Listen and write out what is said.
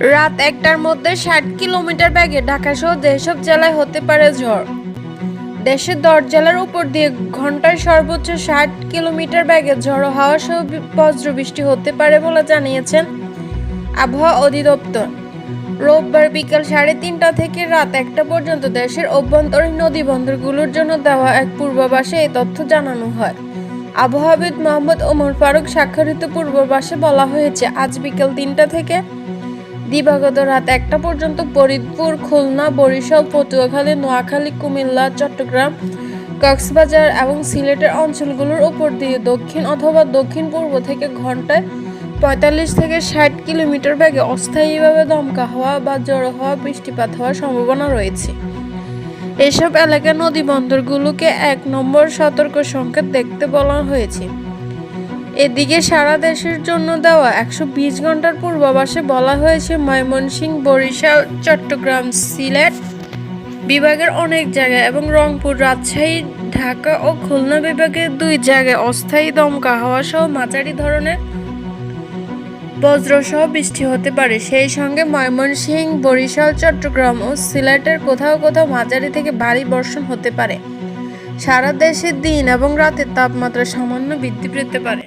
রাত একটার মধ্যে ষাট কিলোমিটার ব্যাগে ঢাকা সহ যেসব জেলায় হতে পারে ঝড়। দেশের দশ জেলার উপর দিয়ে ঘন্টায় সর্বোচ্চ ষাট কিলোমিটার ব্যাগে ঝড়ো হাওয়া সহ বজ্রবৃষ্টি হতে পারে বলে জানিয়েছেন আবহাওয়া অধিদপ্তর। রোববার বিকাল সাড়ে তিনটা থেকে রাত একটা পর্যন্ত দেশের অভ্যন্তরীণ নদী বন্দরগুলোর জন্য দেওয়া এক পূর্বাভাসে এই তথ্য জানানো হয়। আবহাওয়াবিদ মোহাম্মদ ওমর ফারুক স্বাক্ষরিত পূর্বাভাসে বলা হয়েছে, আজ বিকেল তিনটা থেকে দিবাগত রাত একটা পর্যন্ত ফরিদপুর, খুলনা, বরিশাল, পটুয়াখালী, নোয়াখালী, কুমিল্লা, চট্টগ্রাম, কক্সবাজার এবং সিলেটের অঞ্চলগুলোর উপর দিয়ে দক্ষিণ অথবা দক্ষিণ পূর্ব থেকে ঘন্টায় পঁয়তাল্লিশ থেকে ষাট কিলোমিটার বেগে অস্থায়ীভাবে দমকা হওয়া বা জড়ো হওয়া বৃষ্টিপাত হওয়ার সম্ভাবনা রয়েছে। এসব এলাকার নদী বন্দরগুলোকে এক নম্বর সতর্ক সংকেত দেখতে বলা হয়েছে। এদিকে সারা দেশের জন্য দেওয়া একশো বিশ ঘণ্টার পূর্বাভাসে বলা হয়েছে ময়মনসিংহ, বরিশাল, চট্টগ্রাম, সিলেট বিভাগের অনেক জায়গায় এবং রংপুর, রাজশাহী, ঢাকা ও খুলনা বিভাগের দুই জায়গায় অস্থায়ী দমকা হাওয়া সহ মাঝারি ধরনের বজ্রসহ বৃষ্টি হতে পারে। সেই সঙ্গে ময়মনসিংহ, বরিশাল, চট্টগ্রাম ও সিলেটের কোথাও কোথাও মাঝারি থেকে ভারী বর্ষণ হতে পারে। সারা দেশে দিন এবং রাতের তাপমাত্রা সামান্য বৃদ্ধি পেতে পারে।